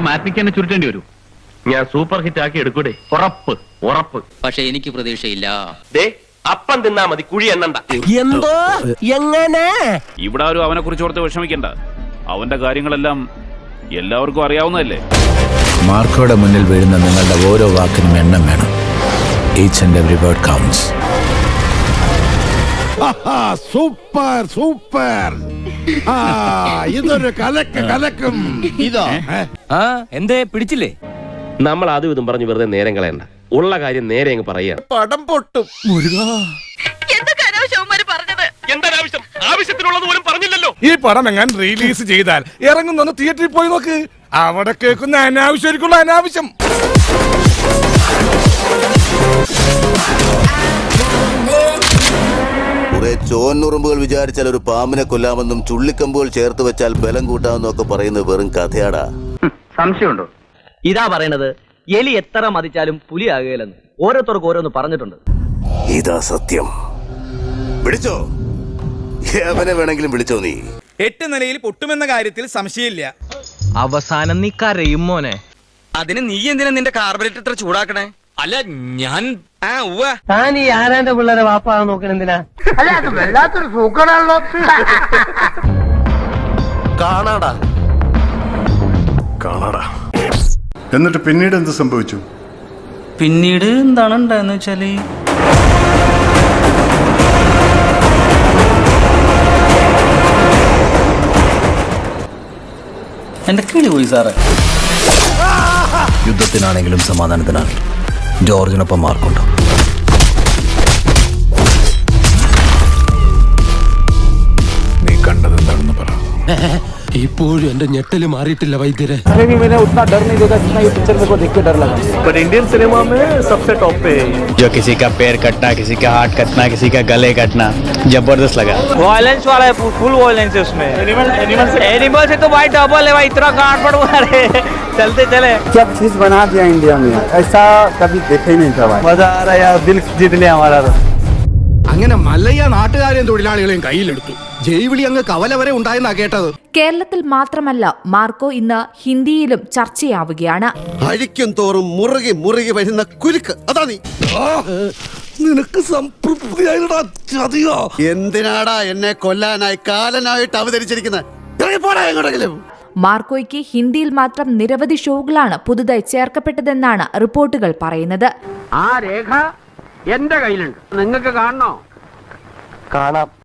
അതോ മാറ്റിക്ക് തന്നെ ചുരുട്ടേണ്ടി വരൂ. ഞാൻ സൂപ്പർ ഹിറ്റ് ആക്കി എടുക്കൂടെ. ഉറപ്പ് ഉറപ്പ്. പക്ഷെ എനിക്ക് പ്രതീക്ഷയില്ല. ദേ അപ്പം തിന്നാ മതി കുഴി എണ്ണണ്ട. എന്തോ? എങ്ങനെ? ഇവിടെ ആരും അവനെ കുറിച്ച് ഓർത്ത് വിഷമിക്കണ്ട. അവന്റെ കാര്യങ്ങളെല്ലാം എല്ലാവർക്കും അറിയാവുന്നതല്ലേ? മാർക്കോടെ മുന്നിൽ വീഴുന്ന നിങ്ങളുടെ ഓരോ വാക്കിനും എണ്ണം വേണം. Each and every word counts super super. ആ ഇതൊരു കലക്ക് കലക്കും. ഇതോ? ആ എന്തേ പിടിച്ചില്ലേ? നമ്മൾ അതും ഇതും പറഞ്ഞു വെറുതെ നേരം കളയണ്ട. ഉള്ള കാര്യം നേരെ അങ്ങ് പറയാ പടം പൊട്ടും. എന്താവശ്യം ആവശ്യത്തിനുള്ളത് പോലും പറഞ്ഞില്ലല്ലോ. ഈ പടം എങ്ങനെ റിലീസ് ചെയ്താൽ ഇറങ്ങുന്നൊന്ന് തിയേറ്ററിൽ പോയി നോക്ക്. അവിടെ കേൾക്കുന്ന അനാവശ്യമായിരിക്കുള്ള അനാവശ്യം. ചോന്നുറുമ്പുകൾ വിചാരിച്ചാൽ ഒരു പാമ്പിനെ കൊല്ലാമെന്നും ചുള്ളിക്കമ്പുകൾ ചേർത്ത് വെച്ചാൽ ബലം കൂട്ടാമെന്നും ഒക്കെ പറയുന്നത് വെറും കഥയാടാ. സംശയമുണ്ടോ? ഇതാ പറയണത് എലി എത്ര മതിച്ചാലും പുലി ആകുകയില്ലെന്ന് ഓരോരുത്തർക്ക് ഓരോന്ന് പറഞ്ഞിട്ടുണ്ട്. ഇതാ സത്യം. വിളിച്ചോ? എവനെ വേണമെങ്കിലും വിളിച്ചോ നീ? എട്ട് നിലയിൽ പൊട്ടുമെന്ന കാര്യത്തിൽ സംശയമില്ല. അവസാനം നീ കരയും മോനെ. അതിന് നീ എന്തിനാ നിന്റെ കാർബറേറ്റർ ഇത്ര ചൂടാക്കണേ? അല്ല ഞാൻ ആ ഉവ്വ. താൻ ഈ ആരാന്റെ പിള്ളേരെ വാപ്പാ നോക്കണെന്തിനാ കാണാടാ. കാണാടാ. എന്നിട്ട് പിന്നീട് എന്ത് സംഭവിച്ചു? പിന്നീട് എന്താണ് ഉണ്ടായെന്ന് വെച്ചാൽ എന്റെ കിളി പോയി സാറേ. യുദ്ധത്തിനാണെങ്കിലും സമാധാനത്തിനാണ് ജോർജിനൊപ്പം മാർക്കുണ്ട്? നീ കണ്ടത് എന്താണെന്ന് പറ. ഇപ്പോഴും എന്റെ ഞെട്ടല് മാറിയിട്ടില്ല വൈദ്യരെ जो किसी का पैर कटना किसी का हाथ कटना किसी का गले कटना जबरदस्त लगा वायलेंस वाला है फुल वायलेंस है उसमें एनिमल एनिमल एनिमल से तो भाई डबल है भाई इतना गांड पड़ रहे चलते चले क्या चीज बना दिया इंडिया में ऐसा कभी देखा ही नहीं था भाई मजा आ रहा है यार दिल जीत लिया हमारा तो അങ്ങനെ മല്ലയ്യ നാട്ടുകാരെയും തൊഴിലാളികളെയും കയ്യിലെടുത്തു ജൈവിളി അങ്ങ് കവല വരെ ഉണ്ടായെന്നാ കേട്ടത്. കേരളത്തിൽ മാത്രമല്ല മാർക്കോ ഇന്ന് ഹിന്ദിയിലും ചർച്ചയാവുകയാണ്. അഴിക്കും തോറും മുറുകി മുറുകി വരുന്ന കുരുക്ക്. അതാ നീ. നിനക്ക് എന്തിനാടാ എന്നെ കൊല്ലാനായി കാലനായിട്ട് അവതരിച്ചിരിക്കുന്നത്? മാർക്കോയ്ക്ക് ഹിന്ദിയിൽ മാത്രം നിരവധി ഷോകളാണ് പുതുതായി ചേർക്കപ്പെട്ടതെന്നാണ് റിപ്പോർട്ടുകൾ പറയുന്നത്. ആ രേഖ എന്റെ കയ്യിലുണ്ട്. നിങ്ങൾക്ക് കാണണോ? കാണാം.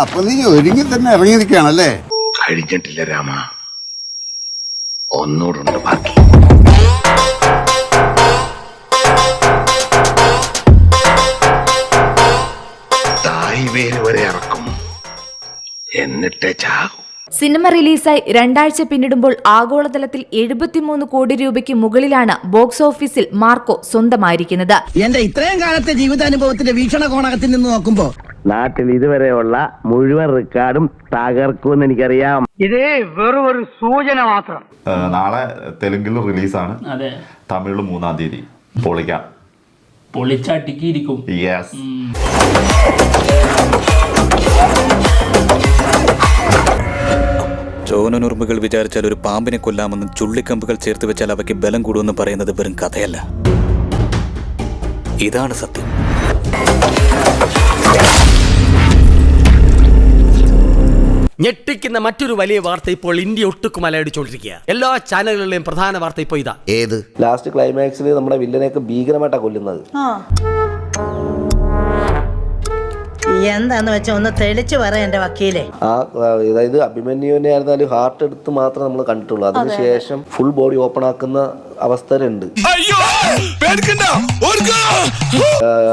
അപ്പൊ നീ ഒരുങ്ങി തന്നെ ഇറങ്ങിയിരിക്കുകയാണല്ലേ കഴിഞ്ഞിട്ടില്ല രാമ. ഒന്നൂടുണ്ട് ബാക്കി. തായ് വേര് വരെ ഇറക്കും. എന്നിട്ടേ ചാകും. സിനിമ റിലീസായി രണ്ടാഴ്ച പിന്നിടുമ്പോൾ ആഗോളതലത്തിൽ എഴുപത്തിമൂന്ന് കോടി രൂപയ്ക്ക് മുകളിലാണ് ബോക്സ് ഓഫീസിൽ മാർക്കോ സ്വന്തമായിരിക്കുന്നത്. എന്റെ ഇത്രയും കാലത്തെ ജീവിതാനുഭവത്തിന്റെ വീക്ഷണകോണകത്തിൽ നിന്ന് നോക്കുമ്പോ നാട്ടിൽ ഇതുവരെയുള്ള മുഴുവൻ റെക്കോർഡും തകർക്കുമെന്ന് എനിക്കറിയാം. ഇത് വെറും ഒരു സൂചന മാത്രം. നാളെ തെലുങ്കിൽ റിലീസാണ്. അതെ. തമിഴിൽ മൂന്നാം തീയതി. പൊളിക്കാം. പൊളിച്ചട്ടിക്കിരിക്കും യെസ് ചോനനുറുമ്പുകൾ വിചാരിച്ചാൽ ഒരു പാമ്പിനെ കൊല്ലാമെന്നും ചുള്ളിക്കമ്പുകൾ ചേർത്ത് വെച്ചാൽ അവയ്ക്ക് ബലം കൂടുമെന്ന് പറയുന്നത് വെറും കഥയല്ല. ഇതാണ് സത്യം. ഞെട്ടിക്കുന്ന മറ്റൊരു വലിയ വാർത്ത ഇപ്പോൾ ഇന്ത്യ ഒട്ടുക്കും അലയടിച്ചോണ്ടിരിക്കുക എല്ലാ ചാനലുകളിലെയും പ്രധാന വാർത്ത ഇപ്പോൾ ഇതാ. ഏത്? ലാസ്റ്റ് ക്ലൈമാക്സിൽ നമ്മുടെ വില്ലനെയൊക്കെ ഭീകരമായിട്ടാ കൊല്ലുന്നത്. എന്താന്ന് വെച്ചാ ഒന്ന് തെളിച്ചു പറ എന്റെ വക്കീലെ. ആ അതായത് അഭിമന്യുവിനെ ആയിരുന്നാലും ഹാർട്ട് എടുത്ത് മാത്രം നമ്മൾ കണ്ടിട്ടുള്ളൂ. അതിനുശേഷം ഫുൾ ബോഡി ഓപ്പൺ ആക്കുന്ന അവസ്ഥയുണ്ട്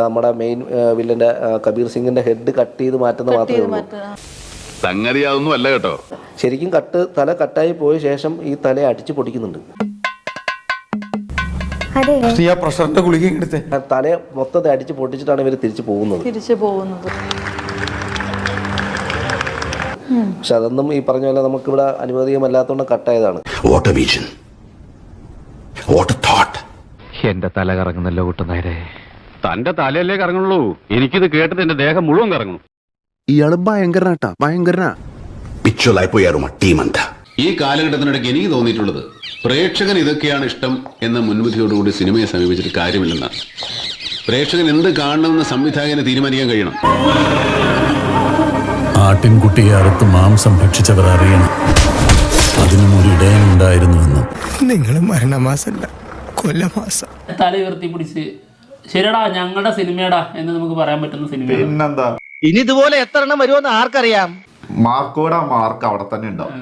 നമ്മുടെ മെയിൻ വില്ലന്റെ കബീർ സിംഗിന്റെ ഹെഡ് കട്ട് ചെയ്ത് മാറ്റുന്ന മാത്രമേ ഉള്ളൂ. സംഗതി അതൊന്നും അല്ല കേട്ടോ. ശരിക്കും കട്ട് തല കട്ടായി പോയ ശേഷം ഈ തല അടിച്ച് പൊടിക്കുന്നുണ്ട്. നീ ആ പ്രഷറിന്റെ ഗുളിക എടുത്തേ. തല മൊത്തത്തെ അടിച്ച് പൊട്ടിച്ചിട്ടാണ് ഇവർ തിരിച്ചു പോകുന്നത്. തിരിച്ചു പോകുന്നത്. പക്ഷെ അതൊന്നും ഈ പറഞ്ഞ പോലെ നമുക്കിവിടെ അനുവദീയമല്ലാത്തതുകൊണ്ട് കട്ടായതാണ്. What a vision what a thought എന്റെ തല കറങ്ങുന്നല്ലോ കൂട്ടുന്നേരെ തന്റെ തലയല്ലേ കറങ്ങുള്ളൂ. എനിക്കിത് കേട്ടിട്ട് എന്റെ ദേഹം മുഴുവൻ കറങ്ങും. ഇയാൾ ഭയങ്കരനാട്ടാ ഭയങ്കരനാ. ഈ കാലഘട്ടത്തിനിടയ്ക്ക് എനിക്ക് തോന്നിയിട്ടുള്ളത് പ്രേക്ഷകൻ ഇതൊക്കെയാണ് ഇഷ്ടം എന്ന മുൻവിധിയോടുകൂടി സിനിമയെ സമീപിച്ചിട്ട് കാര്യമില്ലെന്നാണ് പ്രേക്ഷകൻ എന്ത് കാണണമെന്ന് സംവിധായകനെ തീരുമാനിക്കാൻ കഴിയണം. ആട്ടിൻകുട്ടിയെ അറുത്ത് മാംസം ഭക്ഷിച്ചവർ അറിയണം അതിനും ഒരു ഇടയുണ്ടായിരുന്നുവെന്ന് നിങ്ങൾ മരണമാസല്ല കൊല്ലമാസം തല ഉയർത്തി പിടിച്ച് ശരിയടാ ഞങ്ങളുടെ സിനിമയടാ എന്ന് നമുക്ക് പറയാൻ പറ്റുന്ന സിനിമ പിന്നെന്താ? ഇനി ഇതുപോലെ എത്ര എണ്ണം വരുമെന്ന് ആർക്കറിയാം? മാർക്കോടാ മാർക്ക് അവിടെ തന്നെ ഉണ്ടാവും.